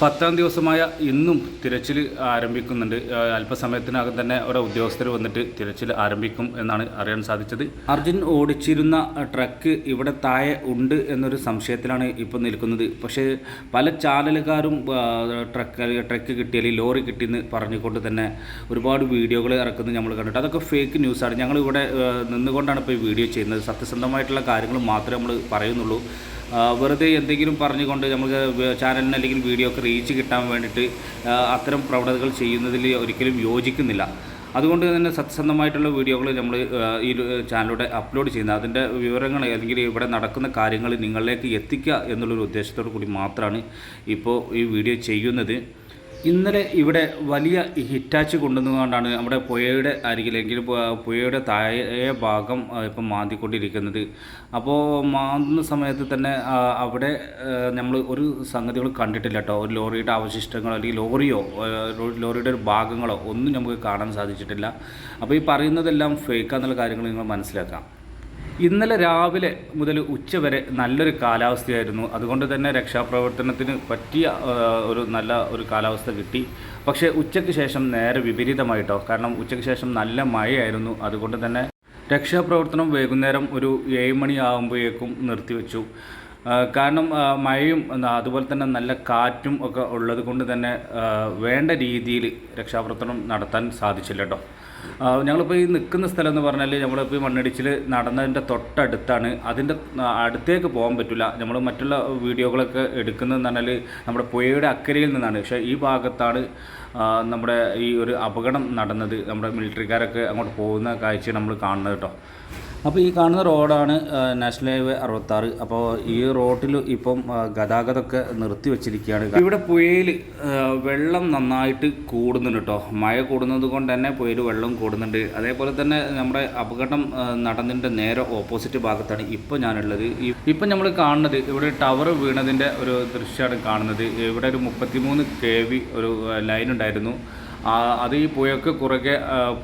പത്താം ദിവസമായ ഇന്നും തിരച്ചിൽ ആരംഭിക്കുന്നുണ്ട്. അല്പസമയത്തിനകം തന്നെ ഓരോ ഉദ്യോഗസ്ഥർ വന്നിട്ട് തിരച്ചിൽ ആരംഭിക്കും എന്നാണ് അറിയാൻ സാധിച്ചത്. അർജുൻ ഓടിച്ചിരുന്ന ട്രക്ക് ഇവിടെ താഴെ ഉണ്ട് എന്നൊരു സംശയത്തിലാണ് ഇപ്പോൾ നിൽക്കുന്നത്. പക്ഷേ പല ചാനലുകാരും ട്രക്ക് ട്രക്ക് കിട്ടി അല്ലെങ്കിൽ ലോറി കിട്ടിയെന്ന് പറഞ്ഞുകൊണ്ട് തന്നെ ഒരുപാട് വീഡിയോകൾ ഇറക്കുന്നത് നമ്മൾ കണ്ടിട്ട് അതൊക്കെ ഫേക്ക് ന്യൂസാണ് ഞങ്ങൾ ഇവിടെ നിന്നുകൊണ്ടാണ് ഇപ്പോൾ ഈ വീഡിയോ ചെയ്യുന്നത്. സത്യസന്ധമായിട്ടുള്ള കാര്യങ്ങൾ മാത്രമേ നമ്മൾ പറയുന്നുള്ളൂ. വെറുതെ എന്തെങ്കിലും പറഞ്ഞുകൊണ്ട് നമുക്ക് ചാനലിന് അല്ലെങ്കിൽ വീഡിയോ ഒക്കെ റീച്ച് കിട്ടാൻ വേണ്ടിയിട്ട് അത്തരം പ്രവണതകൾ ചെയ്യുന്നതിൽ ഒരിക്കലും യോജിക്കുന്നില്ല. അതുകൊണ്ട് തന്നെ സത്യസന്ധമായിട്ടുള്ള വീഡിയോകൾ നമ്മൾ ഈ ചാനലിലൂടെ അപ്ലോഡ് ചെയ്യുന്നത്. അതിന്റെ വിവരങ്ങൾ അല്ലെങ്കിൽ ഇവിടെ നടക്കുന്ന കാര്യങ്ങൾ നിങ്ങളിലേക്ക് എത്തിക്കുക എന്നുള്ളൊരു ഉദ്ദേശത്തോടു കൂടി മാത്രമാണ് ഇപ്പോൾ ഈ വീഡിയോ ചെയ്യുന്നത്. ഇന്നലെ ഇവിടെ വലിയ ഹിറ്റാച്ച് കൊണ്ടുവന്നുകൊണ്ടാണ് നമ്മുടെ പുഴയുടെ അരികിലെങ്കിൽ പുഴയുടെ താഴെ ഭാഗം ഇപ്പം മാന്തിക്കൊണ്ടിരിക്കുന്നത്. അപ്പോൾ മാന്തുന്ന സമയത്ത് തന്നെ അവിടെ നമ്മൾ ഒരു സംഗതികൾ കണ്ടിട്ടില്ല കേട്ടോ. ഒരു ലോറിയുടെ അവശിഷ്ടങ്ങളോ അല്ലെങ്കിൽ ലോറിയോ ലോറിയുടെ ഒരു ഭാഗങ്ങളോ ഒന്നും നമുക്ക് കാണാൻ സാധിച്ചിട്ടില്ല. അപ്പോൾ ഈ പറയുന്നതെല്ലാം ഫേക്കാന്നുള്ള കാര്യങ്ങൾ നിങ്ങൾ മനസ്സിലാക്കാം. ഇന്നലെ രാവിലെ മുതൽ ഉച്ച വരെ നല്ലൊരു കാലാവസ്ഥയായിരുന്നു. അതുകൊണ്ട് തന്നെ രക്ഷാപ്രവർത്തനത്തിന് പറ്റിയ ഒരു നല്ല ഒരു കാലാവസ്ഥ കിട്ടി. പക്ഷേ ഉച്ചയ്ക്ക് ശേഷം നേരെ വിപരീതമായിട്ടോ കാരണം ഉച്ചയ്ക്ക് ശേഷം നല്ല മഴയായിരുന്നു. അതുകൊണ്ട് തന്നെ രക്ഷാപ്രവർത്തനം വൈകുന്നേരം ഒരു ഏഴ് മണിയാകുമ്പോഴേക്കും നിർത്തിവെച്ചു. കാരണം മഴയും അതുപോലെ തന്നെ നല്ല കാറ്റും ഒക്കെ ഉള്ളത് കൊണ്ട് തന്നെ വേണ്ട രീതിയിൽ രക്ഷാപ്രവർത്തനം നടത്താൻ സാധിച്ചില്ല കേട്ടോ ഞങ്ങളിപ്പോൾ ഈ നിൽക്കുന്ന സ്ഥലം എന്ന് പറഞ്ഞാൽ നമ്മളിപ്പോൾ ഈ മണ്ണിടിച്ചിൽ നടന്നതിന്റെ തൊട്ടടുത്താണ്. അതിന്റെ അടുത്തേക്ക് പോകാൻ പറ്റില്ല നമ്മൾ മറ്റുള്ള വീഡിയോകളൊക്കെ എടുക്കുന്നതെന്ന് പറഞ്ഞാൽ നമ്മുടെ പുഴയുടെ അക്കരയിൽ നിന്നാണ്. പക്ഷേ ഈ ഭാഗത്താണ് നമ്മുടെ ഈ ഒരു അപകടം നടന്നത്. നമ്മുടെ മിലിറ്ററിക്കാരൊക്കെ അങ്ങോട്ട് പോകുന്ന കാഴ്ച നമ്മൾ കാണുന്നത് കേട്ടോ. അപ്പോൾ ഈ കാണുന്ന റോഡാണ് നാഷണൽ ഹൈവേ അറുപത്താറ്. അപ്പോൾ ഈ റോഡിൽ ഇപ്പം ഗതാഗതമൊക്കെ നിർത്തി വെച്ചിരിക്കുകയാണ്. ഇവിടെ പുഴയിൽ വെള്ളം നന്നായിട്ട് കൂടുന്നുണ്ട് കേട്ടോ മഴ കൂടുന്നത് കൊണ്ട് തന്നെ പുഴയിൽ വെള്ളം കൂടുന്നുണ്ട്. അതേപോലെ തന്നെ നമ്മുടെ അപകടം നടന്നിട്ട് നേരെ ഓപ്പോസിറ്റ് ഭാഗത്താണ് ഇപ്പോൾ ഞാനുള്ളത്. ഇപ്പം നമ്മൾ കാണുന്നത് ഇവിടെ ടവർ വീണതിന്റെ ഒരു ദൃശ്യമാണ് കാണുന്നത്. ഇവിടെ ഒരു മുപ്പത്തിമൂന്ന് കെ വി ഒരു ലൈൻ ഉണ്ടായിരുന്നു അത് ഈ പുഴയ്ക്ക് കുറുകെ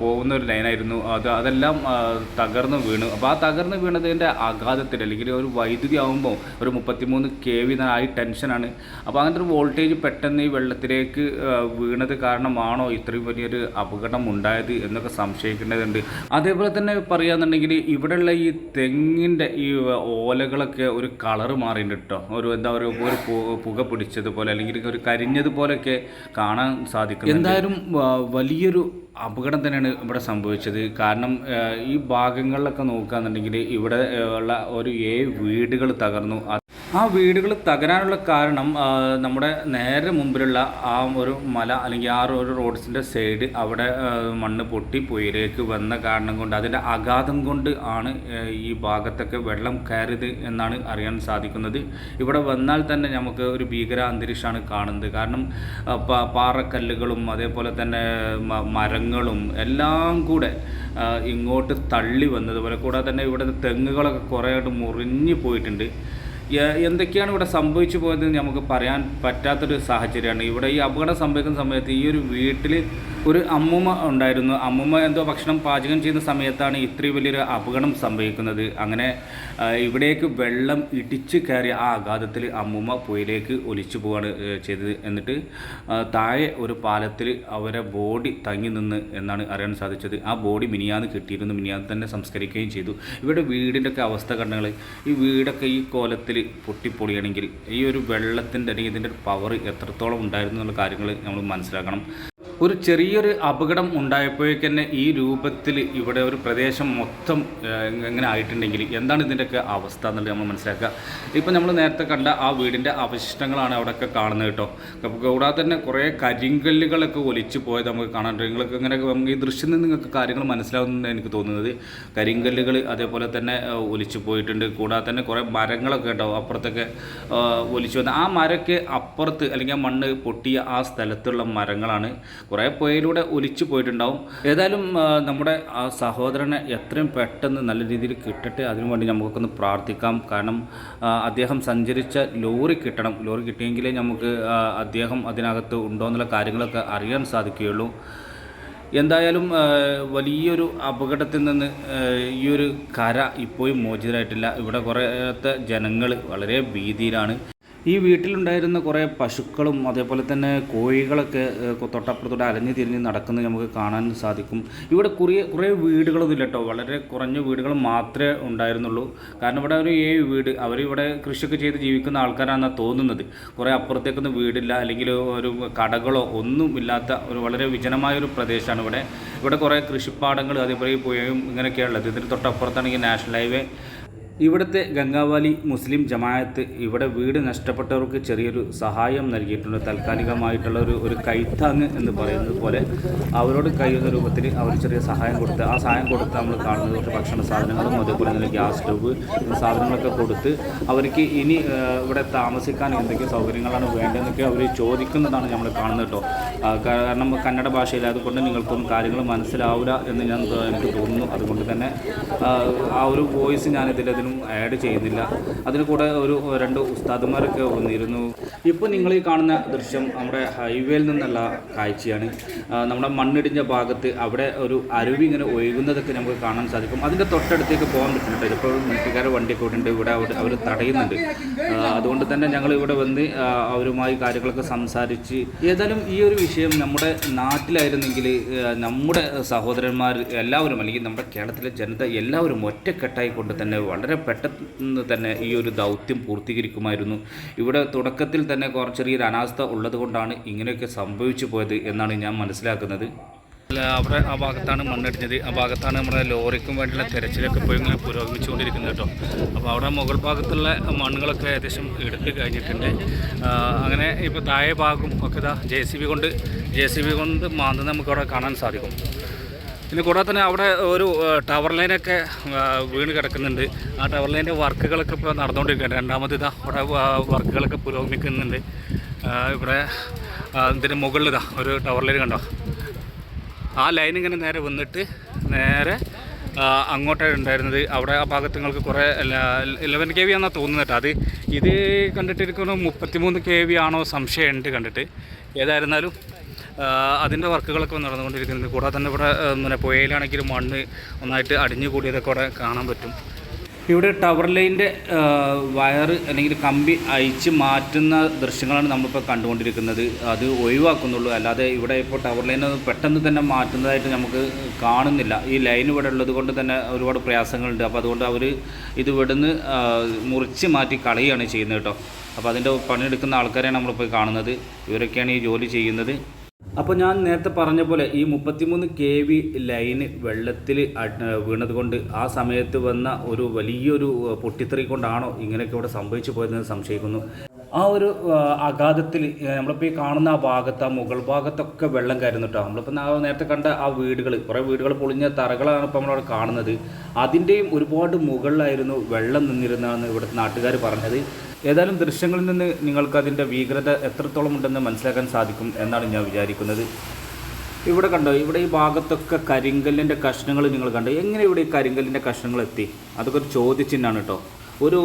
പോകുന്ന ഒരു ലൈനായിരുന്നു. അത് അതെല്ലാം തകർന്ന് വീണു. അപ്പോൾ ആ തകർന്ന് വീണതിന്റെ ആഘാതത്തിൽ അല്ലെങ്കിൽ ഒരു വൈദ്യുതി ആകുമ്പോൾ ഒരു മുപ്പത്തിമൂന്ന് കെ വി ആയി ടെൻഷനാണ് അപ്പോൾ അങ്ങനത്തെ ഒരു വോൾട്ടേജ് പെട്ടെന്ന് ഈ വെള്ളത്തിലേക്ക് വീണത് കാരണമാണോ ഇത്രയും വലിയൊരു അപകടം ഉണ്ടായത് എന്നൊക്കെ സംശയിക്കേണ്ടതുണ്ട്. അതേപോലെ തന്നെ പറയുകയാണെന്നുണ്ടെങ്കിൽ ഇവിടെയുള്ള ഈ തെങ്ങിന്റെ ഈ ഓലകളൊക്കെ ഒരു കളറ് മാറിയിട്ടുണ്ട് കേട്ടോ ഒരു എന്താ പറയുക ഒരു പുക പിടിച്ചതുപോലെ അല്ലെങ്കിൽ ഒരു കരിഞ്ഞതുപോലെയൊക്കെ കാണാൻ സാധിക്കും എന്തായാലും വലിയൊരു അപകടം തന്നെയാണ് ഇവിടെ സംഭവിച്ചത്. കാരണം ഈ ഭാഗങ്ങളിലൊക്കെ നോക്കുകയാണെന്നുണ്ടെങ്കിൽ ഇവിടെ ഉള്ള ഒരു ഏഴ് വീടുകൾ തകർന്നു. ആ വീടുകൾ തകരാനുള്ള കാരണം നമ്മുടെ നേരെ മുമ്പിലുള്ള ആ ഒരു മല അല്ലെങ്കിൽ ആ ഒരു റോഡ്സിന്റെ സൈഡ് അവിടെ മണ്ണ് പൊട്ടി പുയയിലേക്ക് വന്ന കാരണം കൊണ്ട് അതിന്റെ ആഘാതം കൊണ്ട് ആണ് ഈ ഭാഗത്തൊക്കെ വെള്ളം കയറിയത് എന്നാണ് അറിയാൻ സാധിക്കുന്നത്. ഇവിടെ വന്നാൽ തന്നെ നമുക്ക് ഒരു ഭീകര അന്തരീക്ഷമാണ് കാണുന്നത്. കാരണം പാറക്കല്ലുകളും അതേപോലെ തന്നെ മരങ്ങളും എല്ലാം കൂടെ ഇങ്ങോട്ട് തള്ളി വന്നതുപോലെ കൂടാതെ തന്നെ ഇവിടുത്തെ തെങ്ങുകളൊക്കെ കുറേ ആയിട്ട് മുറിഞ്ഞു പോയിട്ടുണ്ട്. എന്തൊക്കെയാണ് ഇവിടെ സംഭവിച്ചു പോയത് നമുക്ക് പറയാൻ പറ്റാത്തൊരു സാഹചര്യമാണ്. ഇവിടെ ഈ അപകടം സംഭവിക്കുന്ന സമയത്ത് ഈ ഒരു വീട്ടിൽ ഒരു അമ്മൂമ്മ ഉണ്ടായിരുന്നു. അമ്മൂമ്മ എന്തോ ഭക്ഷണം പാചകം ചെയ്യുന്ന സമയത്താണ് ഇത്രയും വലിയൊരു അപകടം സംഭവിക്കുന്നത്. അങ്ങനെ ഇവിടേക്ക് വെള്ളം ഇടിച്ച് കയറിയ ആ ആഘാതത്തിൽ അമ്മൂമ്മ പുഴയിലേക്ക് ഒലിച്ചു പോവാണ് ചെയ്തത്. എന്നിട്ട് താഴെ ഒരു പാലത്തിൽ അവരെ ബോഡി തങ്ങി നിന്ന് എന്നാണ് അറിയാൻ സാധിച്ചത്. ആ ബോഡി മിനിയാന്ന് കിട്ടിയിരുന്നു. മിനിയാന്ന് തന്നെ സംസ്കരിക്കുകയും ചെയ്തു. ഇവിടെ വീടിന്റെയൊക്കെ അവസ്ഥ കണ്ടങ്ങൾ ഈ വീടൊക്കെ ഈ കോലത്തിൽ പൊട്ടിപ്പൊളിയണമെങ്കിൽ ഈ ഒരു വെള്ളത്തിന്റെ അല്ലെങ്കിൽ ഇതിന്റെ പവർ എത്രത്തോളം ഉണ്ടായിരുന്നു എന്നുള്ള കാര്യങ്ങൾ നമ്മൾ മനസ്സിലാക്കണം. ഒരു ചെറിയൊരു അപകടം ഉണ്ടായപ്പോഴേക്ക് തന്നെ ഈ രൂപത്തിൽ ഇവിടെ ഒരു പ്രദേശം മൊത്തം എങ്ങനെ ആയിട്ടുണ്ടെങ്കിൽ എന്താണ് ഇതിന്റെയൊക്കെ അവസ്ഥ എന്നുള്ളത് നമ്മൾ മനസ്സിലാക്കുക. ഇപ്പം നമ്മൾ നേരത്തെ കണ്ട ആ വീടിന്റെ അവശിഷ്ടങ്ങളാണ് അവിടെയൊക്കെ കാണുന്നത് കേട്ടോ. കൂടാതെ തന്നെ കുറേ കരിങ്കല്ലുകളൊക്കെ ഒലിച്ചു പോയത് നമുക്ക് കാണാൻ നിങ്ങൾക്ക് ഇങ്ങനെ ഈ ദൃശ്യത്തിൽ നിന്ന് നിങ്ങൾക്ക് കാര്യങ്ങൾ മനസ്സിലാവുന്നതെന്ന് എനിക്ക് തോന്നുന്നത്. കരിങ്കല്ലുകൾ അതേപോലെ തന്നെ ഒലിച്ചു പോയിട്ടുണ്ട്. കൂടാതെ തന്നെ കുറേ മരങ്ങളൊക്കെ കേട്ടോ അപ്പുറത്തൊക്കെ ഒലിച്ചു വന്ന ആ മരമൊക്കെ അപ്പുറത്ത് അല്ലെങ്കിൽ ആ മണ്ണ് പൊട്ടിയ ആ സ്ഥലത്തുള്ള മരങ്ങളാണ് കുറേ പുഴയിലൂടെ ഒലിച്ചു പോയിട്ടുണ്ടാവും. ഏതായാലും നമ്മുടെ ആ സഹോദരനെ എത്രയും പെട്ടെന്ന് നല്ല രീതിയിൽ കിട്ടട്ടെ. അതിനുവേണ്ടി നമുക്കൊന്ന് പ്രാർത്ഥിക്കാം. കാരണം അദ്ദേഹം സഞ്ചരിച്ച ലോറി കിട്ടണം. ലോറി കിട്ടിയെങ്കിലേ നമുക്ക് അദ്ദേഹം അതിനകത്ത് ഉണ്ടോ എന്നുള്ള കാര്യങ്ങളൊക്കെ അറിയാൻ സാധിക്കുകയുള്ളൂ. എന്തായാലും വലിയൊരു അപകടത്തിൽ നിന്ന് ഈ ഒരു കര ഇപ്പോഴും മോചിതരായിട്ടില്ല. ഇവിടെ കുറേത്തെ ജനങ്ങൾ വളരെ ഭീതിയിലാണ്. ഈ വീട്ടിലുണ്ടായിരുന്ന കുറേ പശുക്കളും അതേപോലെ തന്നെ കോഴികളൊക്കെ തൊട്ടപ്പുറത്തോടെ അലഞ്ഞു തിരിഞ്ഞ് നടക്കുന്നത് നമുക്ക് കാണാൻ സാധിക്കും. ഇവിടെ കുറേ കുറേ വീടുകളൊന്നും ഇല്ല കേട്ടോ വളരെ കുറഞ്ഞ വീടുകൾ മാത്രമേ ഉണ്ടായിരുന്നുള്ളൂ. കാരണം ഇവിടെ ഒരു ഏഴ് വീട്. അവരിവിടെ കൃഷിയൊക്കെ ചെയ്ത് ജീവിക്കുന്ന ആൾക്കാരാണെന്നാണ് തോന്നുന്നത്. കുറേ അപ്പുറത്തേക്കൊന്നും വീടില്ല. അല്ലെങ്കിൽ ഒരു കടകളോ ഒന്നും ഇല്ലാത്ത ഒരു വളരെ വിജനമായൊരു പ്രദേശമാണ് ഇവിടെ. ഇവിടെ കുറേ കൃഷിപ്പാടങ്ങൾ അതേപോലെ പുഴയും ഇങ്ങനെയൊക്കെയാണ് ഉള്ളത്. ഇതിന് തൊട്ടപ്പുറത്താണെങ്കിൽ നാഷണൽ ഹൈവേ ഇവിടുത്തെ ഗംഗാവാലി മുസ്ലിം ജമായത്ത് ഇവിടെ വീട് നഷ്ടപ്പെട്ടവർക്ക് ചെറിയൊരു സഹായം നൽകിയിട്ടുണ്ട്. താൽക്കാലികമായിട്ടുള്ള ഒരു ഒരു കൈത്താങ് എന്ന് പറയുന്നത് പോലെ അവരോട് കഴിയുന്ന രൂപത്തിൽ അവർ ചെറിയ സഹായം കൊടുത്ത് ആ സഹായം കൊടുത്ത് നമ്മൾ കാണുന്നത് കുറച്ച് ഭക്ഷണ സാധനങ്ങളും അതേപോലെ തന്നെ ഗ്യാസ് സ്റ്റവ് സാധനങ്ങളൊക്കെ കൊടുത്ത് അവർക്ക് ഇനി ഇവിടെ താമസിക്കാൻ എന്തൊക്കെ സൗകര്യങ്ങളാണ് വേണ്ടതെന്നൊക്കെ അവർ ചോദിക്കുന്നതാണ് നമ്മൾ കാണുന്നത് കേട്ടോ. കാരണം കന്നഡ ഭാഷയിലായതുകൊണ്ട് നിങ്ങൾക്കും കാര്യങ്ങൾ മനസ്സിലാവില്ല എന്ന് ഞാൻ എനിക്ക് തോന്നുന്നു. അതുകൊണ്ട് തന്നെ ആ, ഒരു വോയിസ് ഞാൻ ഇതിലതിനും ആഡ് ചെയ്യുന്നില്ല അതിന് കൂടെ ഒരു രണ്ട് ഉസ്താദുമാരൊക്കെ വന്നിരുന്നു. ഇപ്പോൾ നിങ്ങൾ ഈ കാണുന്ന ദൃശ്യം നമ്മുടെ ഹൈവേയിൽ നിന്നുള്ള കാഴ്ചയാണ്. നമ്മുടെ മണ്ണിടിഞ്ഞ ഭാഗത്ത് അവിടെ ഒരു അരുവി ഇങ്ങനെ ഒഴുകുന്നതൊക്കെ നമുക്ക് കാണാൻ സാധിക്കും. അതിന്റെ തൊട്ടടുത്തേക്ക് പോകാൻ പറ്റുന്നുണ്ട് ഇപ്പോൾ മിലിറ്ററിക്കാരെ വണ്ടി ഉണ്ട്. ഇവിടെ അവർ തടയുന്നുണ്ട്. അതുകൊണ്ട് തന്നെ ഞങ്ങൾ ഇവിടെ വന്ന് അവരുമായി കാര്യങ്ങളൊക്കെ സംസാരിച്ച് ഏതായാലും ഈ ഒരു വിഷയം നമ്മുടെ നാട്ടിലായിരുന്നെങ്കിൽ നമ്മുടെ സഹോദരന്മാർ എല്ലാവരും അല്ലെങ്കിൽ നമ്മുടെ കേരളത്തിലെ ജനത എല്ലാവരും ഒറ്റക്കെട്ടായി കൊണ്ട് തന്നെ വളരെ പെട്ടെന്ന് തന്നെ ഈ ഒരു ദൗത്യം പൂർത്തീകരിക്കുമായിരുന്നു. ഇവിടെ തുടക്കത്തിൽ തന്നെ കുറച്ച് ചെറിയൊരു അനാസ്ഥ ഉള്ളതുകൊണ്ടാണ് ഇങ്ങനെയൊക്കെ സംഭവിച്ചു പോയത് എന്നാണ് ഞാൻ മനസ്സിലാക്കുന്നത്. അവിടെ ആ ഭാഗത്താണ് മണ്ണടിഞ്ഞത്. ആ ഭാഗത്താണ് നമ്മുടെ ലോറിക്കും വേണ്ടിയുള്ള തിരച്ചിലൊക്കെ പോയി ഇങ്ങനെ പുരോഗമിച്ചുകൊണ്ടിരിക്കുന്നത് കേട്ടോ. അപ്പോൾ അവിടെ മുകൾ ഭാഗത്തുള്ള മണ്ണുകളൊക്കെ ഏകദേശം എടുത്ത് കഴിഞ്ഞിട്ടുണ്ട്. അങ്ങനെ ഇപ്പോൾ താഴെ ഭാഗം ഒക്കെ ഇതാ ജെ സി ബി കൊണ്ട് ജെ സി ബി കൊണ്ട് മാന്തുന്നത് നമുക്ക് അവിടെ കാണാൻ സാധിക്കും. പിന്നെ കൂടാതെ തന്നെ അവിടെ ഒരു ടവർ ലൈനൊക്കെ വീണ് കിടക്കുന്നുണ്ട്. ആ ടവർ ലൈന്റെ വർക്കുകളൊക്കെ ഇപ്പോൾ നടന്നുകൊണ്ടിരിക്കുകയാണ്. രണ്ടാമത് ഇതാ അവിടെ വർക്കുകളൊക്കെ പുരോഗമിക്കുന്നുണ്ട്. ഇവിടെ ഇതിന് മുകളിൽ ഇതാ ഒരു ടവർ ലൈൻ കണ്ടോ? ആ ലൈൻ ഇങ്ങനെ നേരെ വന്നിട്ട് നേരെ അങ്ങോട്ടാണ് ഉണ്ടായിരുന്നത്. അവിടെ ആ ഭാഗത്ത് നിങ്ങൾക്ക് കുറേ ഇലവൻ കെ വി ആണെന്നാണ് തോന്നുന്നത് അത് ഇത് കണ്ടിട്ട് എനിക്കൊന്ന് മുപ്പത്തിമൂന്ന് കെ വി ആണോ സംശയമുണ്ട് കണ്ടിട്ട്. ഏതായിരുന്നാലും അതിന്റെ വർക്കുകളൊക്കെ നടന്നുകൊണ്ടിരിക്കുന്നുണ്ട്. കൂടാതെ തന്നെ ഇവിടെ പിന്നെ പുഴയിലാണെങ്കിൽ മണ്ണ് ഒന്നായിട്ട് അടിഞ്ഞു കൂടിയതൊക്കെ അവിടെ കാണാൻ പറ്റും. ഇവിടെ ടവർ ലൈന്റെ വയർ അല്ലെങ്കിൽ കമ്പി അയച്ച് മാറ്റുന്ന ദൃശ്യങ്ങളാണ് നമ്മളിപ്പോൾ കണ്ടുകൊണ്ടിരിക്കുന്നത്. അത് ഒഴിവാക്കുന്നുള്ളൂ. അല്ലാതെ ഇവിടെ ഇപ്പോൾ ടവർ ലൈൻ പെട്ടെന്ന് തന്നെ മാറ്റുന്നതായിട്ട് നമുക്ക് കാണുന്നില്ല. ഈ ലൈൻ ഇവിടെ ഉള്ളത് കൊണ്ട് തന്നെ ഒരുപാട് പ്രയാസങ്ങളുണ്ട്. അപ്പോൾ അതുകൊണ്ട് അവർ ഇത് ഇവിടുന്ന് മുറിച്ച് മാറ്റി കളയുകയാണ് ചെയ്യുന്നത് കേട്ടോ. അപ്പോൾ അതിന്റെ പണിയെടുക്കുന്ന ആൾക്കാരെയാണ് നമ്മളിപ്പോൾ കാണുന്നത്. ഇവരൊക്കെയാണ് ഈ ജോലി ചെയ്യുന്നത്. അപ്പോൾ ഞാൻ നേരത്തെ പറഞ്ഞ പോലെ ഈ മുപ്പത്തിമൂന്ന് കെ വി ലൈന് വെള്ളത്തിൽ വീണതുകൊണ്ട് ആ സമയത്ത് വന്ന ഒരു വലിയൊരു പൊട്ടിത്തെറി കൊണ്ടാണോ ഇങ്ങനെയൊക്കെ ഇവിടെ സംഭവിച്ചു പോയതെന്ന് സംശയിക്കുന്നു. ആ ഒരു അഗാധത്തിൽ നമ്മളിപ്പോൾ ഈ കാണുന്ന ആ ഭാഗത്ത് ആ മുകൾ ഭാഗത്തൊക്കെ വെള്ളം കയറുന്നു കേട്ടോ നമ്മളിപ്പോൾ നേരത്തെ കണ്ട ആ വീടുകൾ കുറേ വീടുകൾ പൊളിഞ്ഞ തറകളാണ് ഇപ്പോൾ നമ്മളവിടെ കാണുന്നത്. അതിന്റെയും ഒരുപാട് മുകളിലായിരുന്നു വെള്ളം നിന്നിരുന്നാണ് ഇവിടുത്തെ നാട്ടുകാർ പറഞ്ഞത്. ഏതായാലും ദൃശ്യങ്ങളിൽ നിന്ന് നിങ്ങൾക്ക് അതിന്റെ ഭീകരത എത്രത്തോളം ഉണ്ടെന്ന് മനസ്സിലാക്കാൻ സാധിക്കും എന്നാണ് ഞാൻ വിചാരിക്കുന്നത്. ഇവിടെ കണ്ടോ ഇവിടെ ഈ ഭാഗത്തൊക്കെ കരിങ്കല്ലിന്റെ കഷ്ണങ്ങൾ നിങ്ങൾ കണ്ടോ? എങ്ങനെ ഇവിടെ ഈ കരിങ്കല്ലിന്റെ കഷ്ണങ്ങൾ എത്തി അതൊക്കെ ഒരു ചോദ്യചിഹ്നമാണ് കേട്ടോ. ഒരു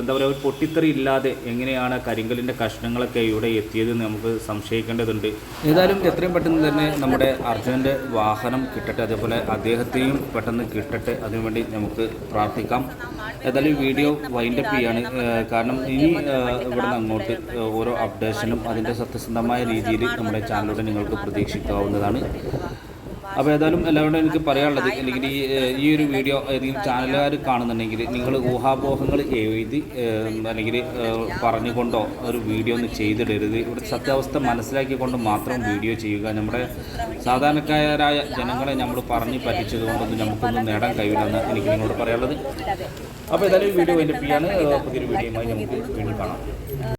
എന്താ പറയുക ഒരു പൊട്ടിത്തെറി ഇല്ലാതെ എങ്ങനെയാണ് കരിങ്കലിന്റെ കഷ്ണങ്ങളൊക്കെ ഇവിടെ എത്തിയതെന്ന് നമുക്ക് സംശയിക്കേണ്ടതുണ്ട്. ഏതായാലും എത്രയും പെട്ടെന്ന് തന്നെ നമ്മുടെ അർജുനന്റെ വാഹനം കിട്ടട്ടെ അതേപോലെ അദ്ദേഹത്തെയും പെട്ടെന്ന് കിട്ടട്ടെ അതിനുവേണ്ടി നമുക്ക് പ്രാർത്ഥിക്കാം. ഏതായാലും വീഡിയോ വൈൻഡപ്പ് ചെയ്യാണ്. കാരണം ഇനി ഇവിടെ നിന്ന് അങ്ങോട്ട് ഓരോ അപ്ഡേഷനും അതിന്റെ സത്യസന്ധമായ രീതിയിൽ നമ്മുടെ ചാനലിലൂടെ നിങ്ങൾക്ക് പ്രതീക്ഷിക്കാവുന്നതാണ്. അപ്പോൾ ഏതായാലും എല്ലാവരോടും എനിക്ക് പറയാനുള്ളത് അല്ലെങ്കിൽ ഈ ഈ ഒരു വീഡിയോ ഏതെങ്കിലും ചാനലുകാർ കാണുന്നുണ്ടെങ്കിൽ നിങ്ങൾ ഊഹാപോഹങ്ങൾ എഴുതി അല്ലെങ്കിൽ പറഞ്ഞുകൊണ്ടോ ഒരു വീഡിയോ ഒന്നും ചെയ്തിടരുത്. ഇവിടെ സത്യാവസ്ഥ മനസ്സിലാക്കിക്കൊണ്ട് മാത്രം വീഡിയോ ചെയ്യുക. നമ്മുടെ സാധാരണക്കാരായ ജനങ്ങളെ നമ്മൾ പറഞ്ഞു പറ്റിച്ചത് കൊണ്ടൊന്നും നമുക്കൊന്നും നേടാൻ കഴിയില്ലെന്ന് എനിക്ക് നിങ്ങളോട് പറയാനുള്ളത്. അപ്പോൾ ഏതായാലും ഈ വീഡിയോ എന്റെ പിയാണ് പുതിയൊരു വീഡിയോയുമായി നമുക്ക് വീണ്ടും കാണാം.